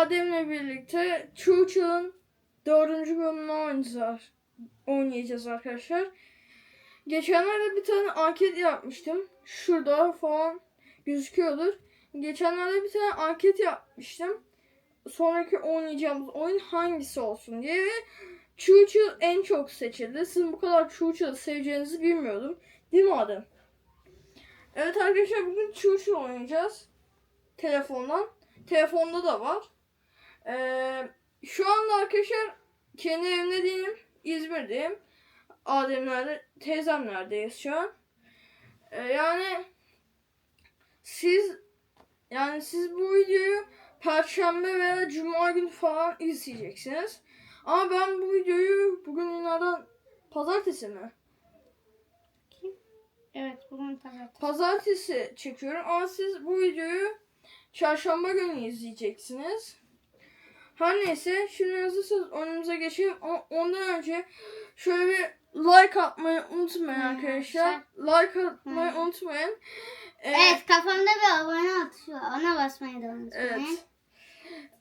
Adem'le birlikte Churchill'ın dördüncü bölümünü oynayacağız, oynayacağız arkadaşlar. Geçenlerde bir tane anket yapmıştım. Şurada falan gözüküyordur. Geçenlerde bir tane anket yapmıştım. Sonraki oynayacağımız oyun hangisi olsun diye ve Churchill en çok seçildi. Sizin bu kadar Churchill'ı seveceğinizi bilmiyordum. Değil mi Adem? Evet arkadaşlar bugün Churchill oynayacağız. Telefondan. Telefonda da var. Ee, şu anda arkadaşlar kendi evimde değilim. İzmir'deyim. Ademler'de, teyzemlerdeyiz şu an. Ee, yani siz yani siz bu videoyu Perşembe veya Cuma günü falan izleyeceksiniz. Ama ben bu videoyu bugün günlerden pazartesi mi? Evet bugün pazartesi. Pazartesi çekiyorum ama siz bu videoyu çarşamba günü izleyeceksiniz. Her neyse şimdi hazırsanız önümüze geçelim ondan önce şöyle bir like atmayı unutmayın arkadaşlar. Like atmayı unutmayın. Ee, Evet kafamda bir abone atışı var. Ona basmayı da unutmayın. Evet.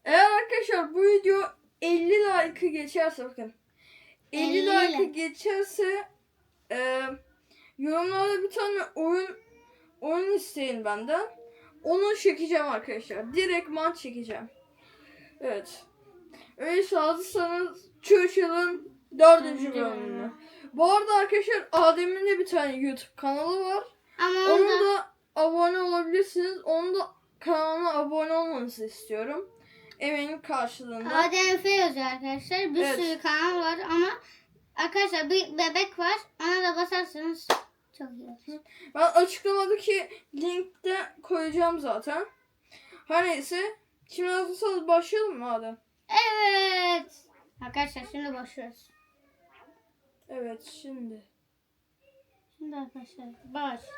Eğer arkadaşlar bu video 50 like'ı geçerse bakın. 50, 50 like'ı like. geçerse e, yorumlarda bir tane oyun oyun isteyin benden. Onu çekeceğim arkadaşlar. Direktman çekeceğim. Evet. Öyleyse hazırsanız Churchill'ın dördüncü bölümünü. bölümü. Bu arada arkadaşlar Adem'in de bir tane YouTube kanalı var. Ama Onu onda da abone olabilirsiniz. Onu da kanalına abone olmanızı istiyorum. Emeğin karşılığında. Adem Efe yazıyor arkadaşlar. Bir Evet. sürü kanal var ama arkadaşlar bir bebek var. Ona da basarsanız çok iyi olur. Ben açıklamadaki linkte koyacağım zaten. Her neyse. Şimdi hazırsanız başlayalım mı Adem? Evet. Arkadaşlar şimdi başlıyoruz. Evet şimdi. Şimdi arkadaşlar başladık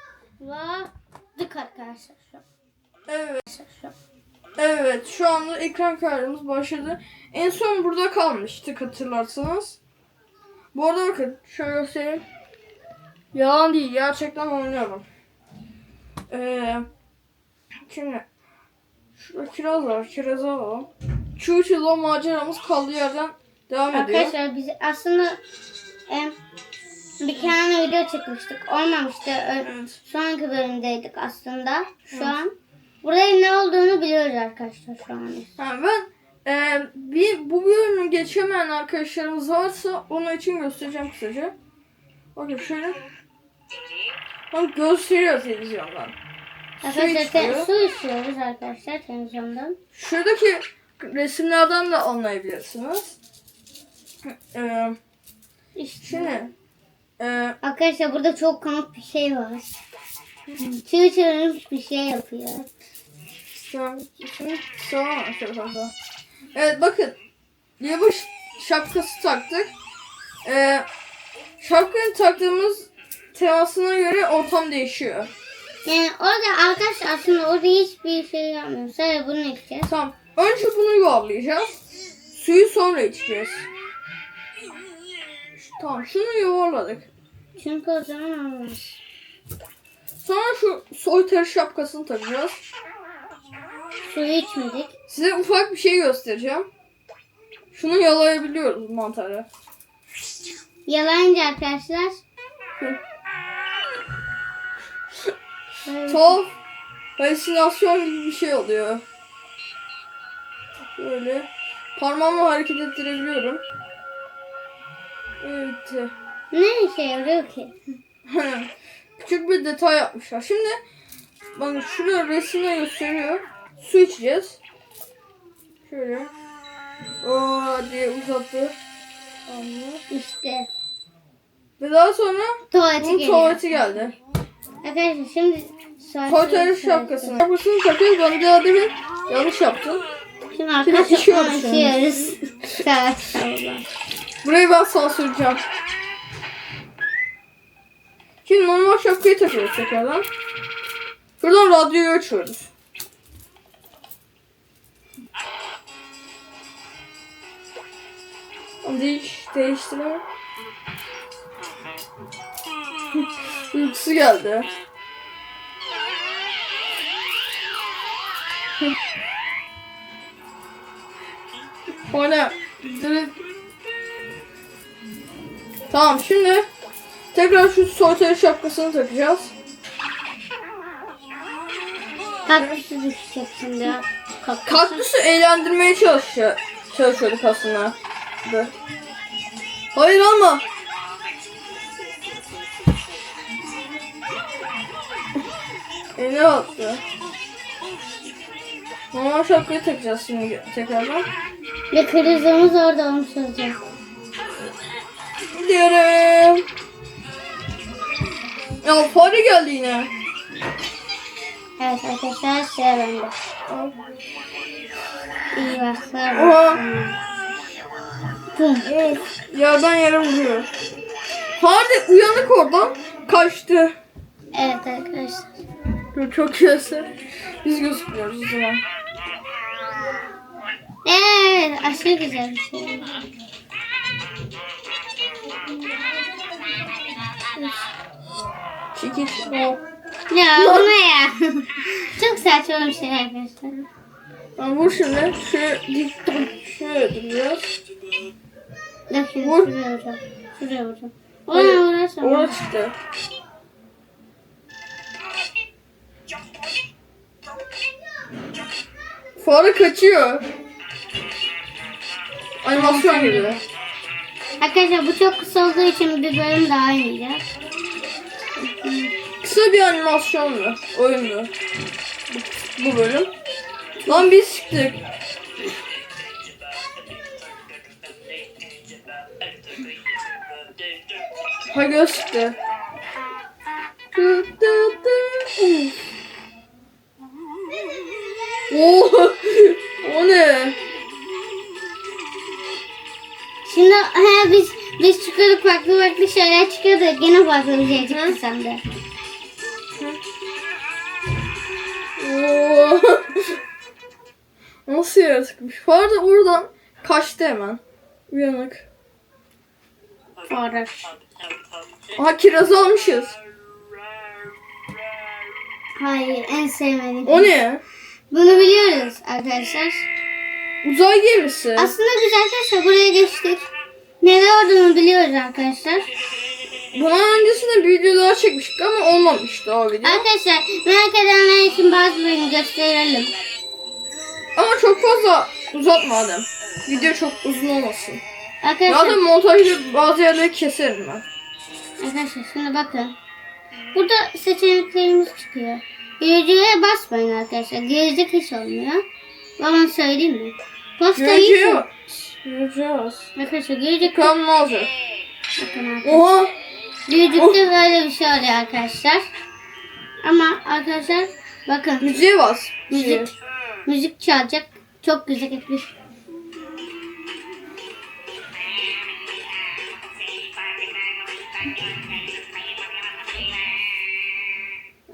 arkadaşlar şu an. Evet. Evet şu anda ekran kaydımız başladı. En son burada kalmıştık hatırlarsanız. Bu arada bakın şöyle göstereyim. Yalan değil gerçekten oynuyorum. Ee, şimdi şurada kiraz var. Kirazı alalım. Churchill'la maceramız kaldığı yerden devam ediyor. Arkadaşlar biz aslında em, bir tane video çekmiştik. Olmamıştı. Evet. Şu anki bölümdeydik aslında. Şu Evet. an. Buraya ne olduğunu biliyoruz arkadaşlar şu an. Ha, ben e, bir bu bölümü geçemeyen arkadaşlarımız varsa onun için göstereceğim kısaca. Bakın şöyle. Bak gösteriyor televizyondan. Su Arkadaşlar te- içiyor. su içiyoruz arkadaşlar televizyondan. Şuradaki resimlerden de anlayabilirsiniz. E, İşte. şimdi e, Arkadaşlar burada çok komik bir şey var. Çığ çığırmış bir şey yapıyor. şimdi fazla. Evet bakın. Yılbaşı şapkası taktık. E, şapkayı taktığımız temasına göre ortam değişiyor. Yani orada arkadaşlar aslında orada hiçbir şey yapmıyor. Sadece bunu içeceğiz. Tamam. Önce bunu yuvarlayacağız. Suyu sonra içeceğiz. Tamam şunu yuvarladık. Çünkü o zaman olmaz. Sonra şu soytarı şapkasını takacağız. Suyu içmedik. Size ufak bir şey göstereceğim. Şunu yalayabiliyoruz mantarı. Yalayınca arkadaşlar. Tuhaf halüsinasyon gibi bir şey oluyor. Böyle parmağımla hareket ettirebiliyorum. Evet. Ne işe yarıyor ki? Küçük bir detay yapmışlar. Şimdi bakın şurada resimde gösteriyor. Su içeceğiz. Şöyle. Oo diye uzattı. Anlıyor. İşte Ve daha sonra tuvaleti bunun geliyor. tuvaleti geldi. Arkadaşlar şimdi Soytarı şapkasını. Şapkasını takıyor. Ben de demin yanlış yaptım. Şimdi arkadaşlar. Estağfurullah. Burayı ben sansürleyeceğim. Şimdi normal şapkayı takıyoruz tekrardan. Buradan radyoyu açıyoruz. Değiş, değiştirelim. Uykusu geldi. Direkt... Tamam şimdi tekrar şu soytarı şapkasını takacağız. Kaktüsü düşecek şimdi. Kaktüsü. Kaktüsü eğlendirmeye çalışıyor, çalışıyorduk aslında. Da. Hayır ama. Eline attı. Normal şapkayı takacağız şimdi tekrardan. Ve krizimiz orada olmuş olacak. Gidiyorum. Ya fare geldi yine. Evet arkadaşlar sıra bende. İyi baklar. Oha. Yerden yere vuruyor. Fare uyanık oradan kaçtı. Evet arkadaşlar. Çok, güzel. Biz gözükmüyoruz o zaman. Evet aşırı güzel bir şey. Çekil. Ya bu ne ya? Çok saçma bir şey arkadaşlar. Ben vur şimdi. Şöyle dik şöyle duruyor. Dur şimdi Vur. şuraya vuracağım. Şuraya vuracağım. Hayır, Ona uğraşma. Orada çıktı. Fare kaçıyor. Animasyon gibi. Arkadaşlar bu çok kısa olduğu için bir bölüm daha oynayacağız. Kısa bir animasyonlu. Oyunlu. Bu, bu bölüm. Lan biz çıktık. Ha. Uf. Oo, o ne? Şimdi he, biz biz çıkıyorduk farklı farklı şeyler çıkıyordu. Gene farklı bir şey çıktı sende. Oo. Nasıl yaratıkmış? Fare de oradan kaçtı hemen. Uyanık. Sonra. Aha kiraz almışız. Hayır en sevmediğim. O ne? Bunu biliyoruz arkadaşlar. Uzay gemisi. Aslında biz arkadaşlar buraya geçtik. Neler olduğunu biliyoruz arkadaşlar. Bundan öncesinde bir video daha çekmiştik ama olmamıştı o video. Arkadaşlar merak edenler için bazılarını gösterelim. Ama çok fazla uzatma adam. Video çok uzun olmasın. Arkadaşlar, Zaten montajda bazı yerleri keserim ben. arkadaşlar şimdi bakın. Burada seçeneklerimiz çıkıyor. Geleceğe basmayın arkadaşlar. Gelecek hiç olmuyor. Bana söyleyeyim mi? Posta Göreceğiz. Arkadaşlar gelecek Bakalım ne olacak. bakın arkadaşlar. Oha. Gelecekte böyle bir şey oluyor arkadaşlar. Ama arkadaşlar bakın Müziğe bas. müzik müzik çalacak. Çok güzel bir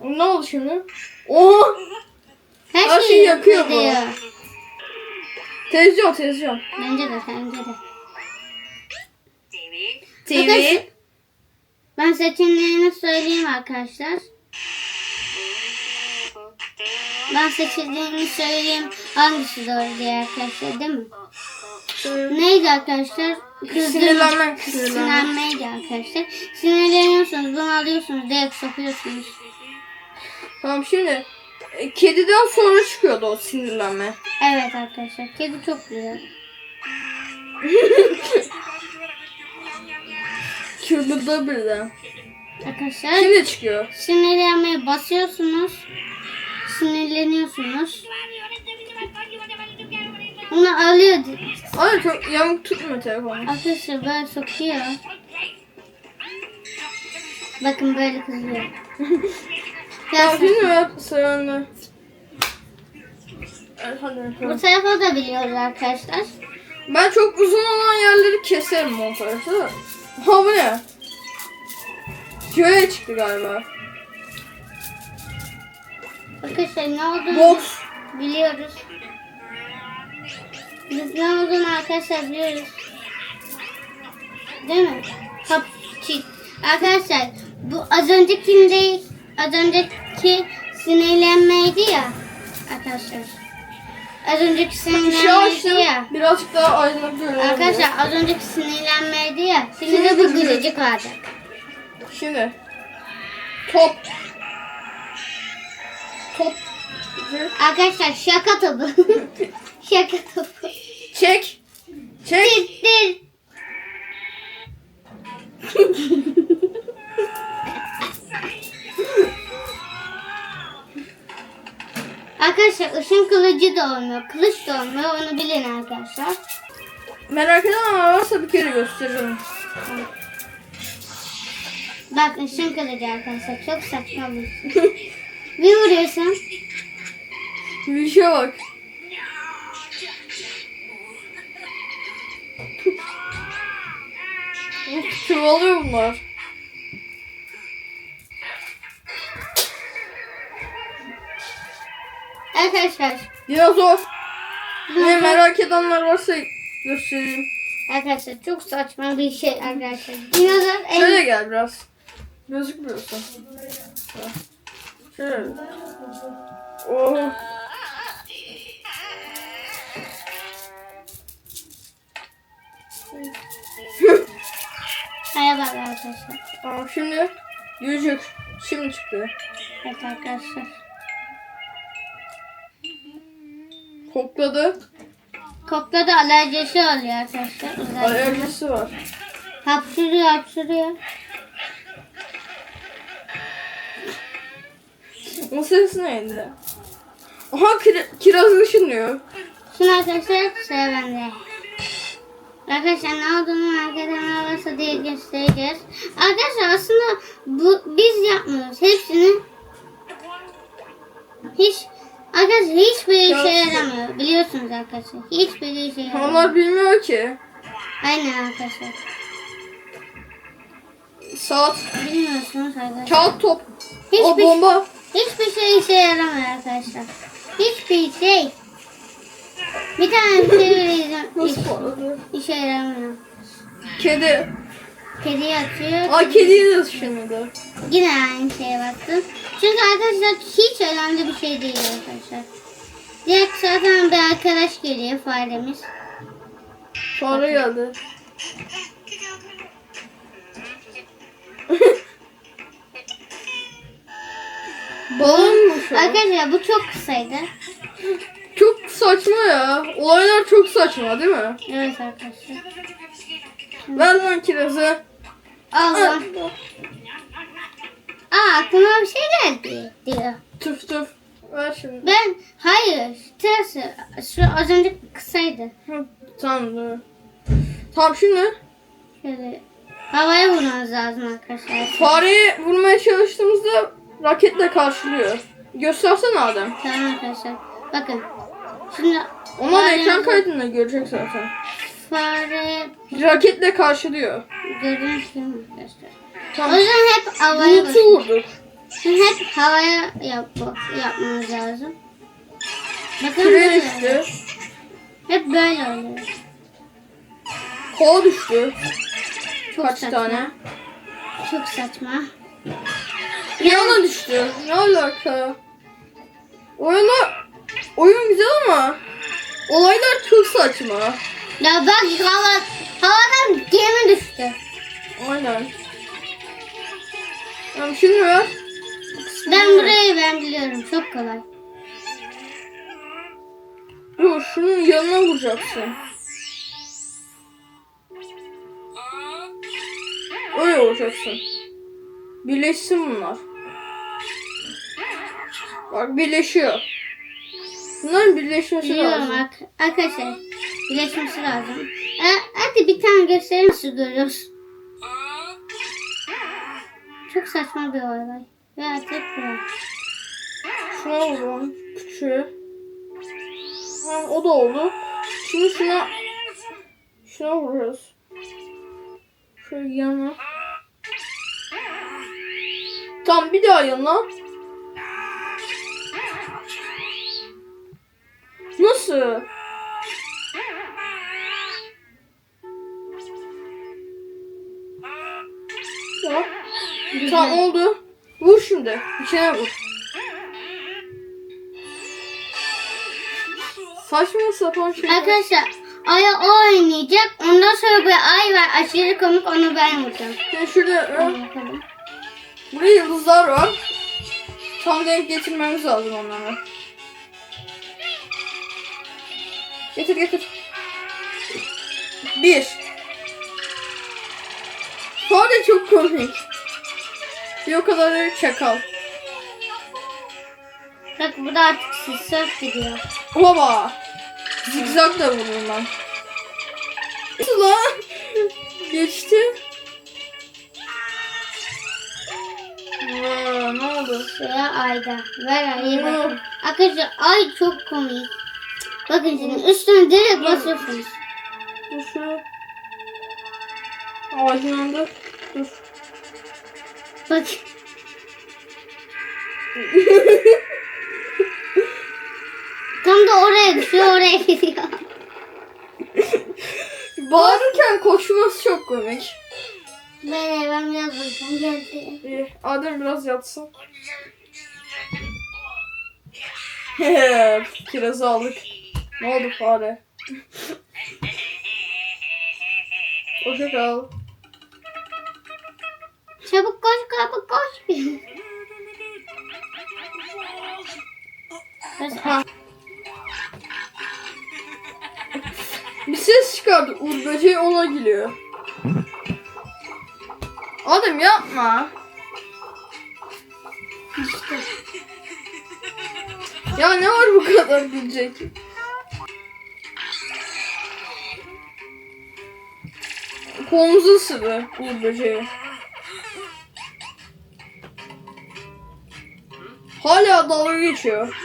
Ne oldu şimdi? Oha. her, Her şeyi şeyi yakıyor bu. Televizyon televizyon. Bence de bence de. TV. Arkadaşlar, Ben seçeneklerini söyleyeyim arkadaşlar. Ben seçeneklerini söyleyeyim. Hangisi doğru diye arkadaşlar değil mi? Neydi arkadaşlar? Kızdırma- Sinirlenmek. Sinirlenmek. Sinirlenmeydi arkadaşlar. Sinirleniyorsunuz, bunu alıyorsunuz, direkt sokuyorsunuz. Tamam şimdi kediden sonra çıkıyordu o sinirlenme. Evet arkadaşlar, kedi çok güzel. Çıldırdı birden. Arkadaşlar Şimdi çıkıyor. sinirlenmeye basıyorsunuz, sinirleniyorsunuz. Bunu alıyor. Ay çok yamuk tutmuyor telefonu. Arkadaşlar böyle sokuyor. Bakın böyle kızıyor. Önde. Evet, hadi Bu tarafa da biliyoruz arkadaşlar. Ben çok uzun olan yerleri keserim montajda. da. Ha bu ne? Şöyle çıktı galiba. Arkadaşlar ne olduğunu Box. biliyoruz. Biz ne olduğunu arkadaşlar biliyoruz. Değil mi? Kapçik. Arkadaşlar bu az öncekinde az önceki sinirlenmeydi ya arkadaşlar. az önceki sinirlenmeydi ya. Birazcık daha aydınlık görünüyor. Arkadaşlar az önceki sinirlenmeydi ya. Şimdi de bu gülücük olacak. Şimdi. Top. Top. Arkadaşlar şaka topu. şaka topu. Çek. Çek. Bitir. Arkadaşlar ışın kılıcı da olmuyor, kılıç da olmuyor. Onu bilin arkadaşlar. Merak edenler varsa bir kere gösteririm. Bak ışın kılıcı arkadaşlar. Çok saçma bir şey. bir vuruyorsun. Bir işe bak. Çuvalıyor bunlar. Arkadaşlar. Dinozor. Ne merak edenler varsa göstereyim. Arkadaşlar çok saçma bir şey arkadaşlar. Dinozor en... Şöyle gel biraz. Gözükmüyorsun. Şöyle. Oh. Bak arkadaşlar. Tamam şimdi yüzük. Şimdi çıktı. Evet arkadaşlar. Kokladı. Kokladı alerjisi oluyor arkadaşlar. Alerjisi var. Hapşırıyor hapşırıyor. O ses neydi? Aha kira- kiraz ışınlıyor. Şimdi arkadaşlar sıra bende. Arkadaşlar ne olduğunu edenler varsa diye göstereceğiz. Arkadaşlar aslında bu biz yapmıyoruz. Hepsini hiç arkadaşlar hiçbir işe Çalışsın. yaramıyor. Biliyorsunuz arkadaşlar. Hiçbir işe yaramıyor. Onlar bilmiyor ki. Aynen arkadaşlar. Saat, Bilmiyorsunuz arkadaşlar. kağıt top. O Hiçbir, bomba. hiçbir şey işe yaramıyor arkadaşlar. Hiçbir şey. Bir tane bir şey vereceğim. Nasıl patladı? İşe yaramıyor. Kedi. Kediyi atıyor. Aa kediyi de ışınladı. Yine aynı şeye baktım. Çünkü arkadaşlar hiç önemli bir şey değil arkadaşlar. Direkt zaten bir arkadaş geliyor faremiz. Sonra geldi. Balon mu şu? Arkadaşlar bu çok kısaydı. Çok saçma ya. Olaylar çok saçma değil mi? Evet arkadaşlar. Ver lan kirazı. Allah. Aa aklıma bir şey geldi diyor. Tüf tüf. Ver şimdi. Ben hayır. Tersi. Şu az önce kısaydı. Hı, tamam dur. Tamam şimdi Şöyle havaya vurmanız lazım arkadaşlar. fareyi vurmaya çalıştığımızda raketle karşılıyor. Göstersene Adem. Tamam arkadaşlar. Bakın. Şimdi Onlar fare- ekran kaydında görecek zaten. Fare Raketle karşılıyor. gibi arkadaşlar. O yüzden hep havaya Bulutu basın. vurduk. Şimdi hep havaya yap yapmanız lazım. Bakın Şuraya böyle. düştü. Hep böyle oluyor. Kola düştü. Çok Kaç saçma. tane? Çok saçma. Yana düştü. Ne alaka? Oyunu oyun güzel ama olaylar çok saçma. Ya bak hava, havadan gemi düştü. Aynen. Tamam şimdi ver. Ben burayı ben biliyorum. Çok kolay. Dur şunun yanına vuracaksın. Öyle vuracaksın. Birleşsin bunlar. Bak birleşiyor. Bunların birleşmesi Biliyorum lazım. ark- arkadaşlar. Birleşmesi lazım. E, hadi bir tane gösterir misin görüyoruz. Çok saçma bir olay. Ve artık bu. Şuna vuralım. Küçüğe. Ha, o da oldu. Şimdi şuna şuna vuracağız. Şöyle yanına. Tamam bir daha yanına. Nasıl? Tamam oldu. Vur şimdi. İçine vur. Saçma sapan şeyler. Arkadaşlar Ay'a o oynayacak. Ondan sonra bir Ay var. Aşırı komik onu ben vuracağım. Yani şurada burada yıldızlar var. Tam denk getirmemiz lazım onları. Getir getir. Bir. Fare çok komik. Bir o kadar da çakal. Bak bu da artık sırf gidiyor. Baba. Zigzag da vururum ben. Nasıl lan? Geçti. Aa, ne oldu? Şuraya Ay'da. Ver Ay'ı bakın. Arkadaşlar Ay çok komik. Bakın şimdi üstüne direkt basıyorsunuz. Dur şuraya. Ağacın önünde. Dur. Bak. Tam da oraya düşüyor oraya gidiyor. Bağırırken koşması çok komik. Böyle ben biraz bakacağım geldi. İyi, Adem biraz yatsın. Kirazı aldık. Ne oldu fare? Hoşça kal. Çabuk koş çabuk koş. Bir ses çıkardı. Uğur böceği ona gülüyor. Adem yapma. İşte. Ya ne var bu kadar gülecek? Kolunuzu ısırdı Uğur böceği. Hala dalga geçiyor.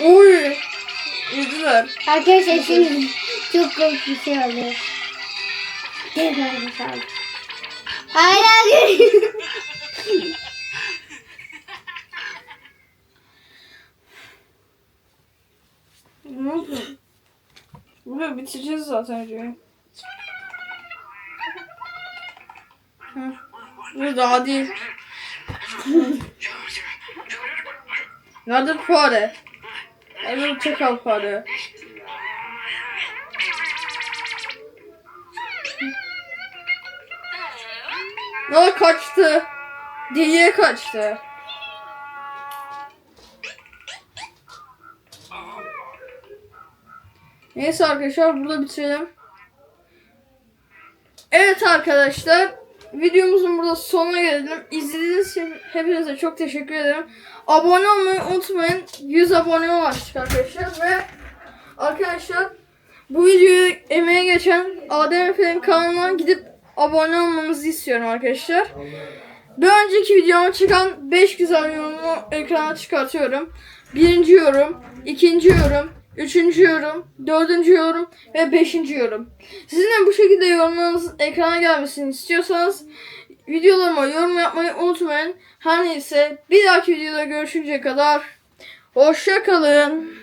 Oy! Yediler. Arkadaşlar şimdi çok komik bir şey oluyor. Gel böyle sağ Hayır hayır. Ne oldu? Buraya bitireceğiz zaten videoyu. Dur daha değil. Nerede fare? Nerede çakal fare? Ne kaçtı? Deliye kaçtı. Neyse arkadaşlar burada bitirelim. Evet arkadaşlar videomuzun burada sonuna geldim. İzlediğiniz için hepinize çok teşekkür ederim. Abone olmayı unutmayın. 100 abone ulaştık arkadaşlar ve arkadaşlar bu videoyu emeğe geçen Adem Efe'nin kanalına gidip abone olmanızı istiyorum arkadaşlar. Bir önceki videoma çıkan 5 güzel yorumu ekrana çıkartıyorum. Birinci yorum, ikinci yorum, üçüncü yorum, dördüncü yorum ve beşinci yorum. Sizin de bu şekilde yorumlarınız ekrana gelmesini istiyorsanız videolarıma yorum yapmayı unutmayın. Her neyse bir dahaki videoda görüşünceye kadar hoşça kalın.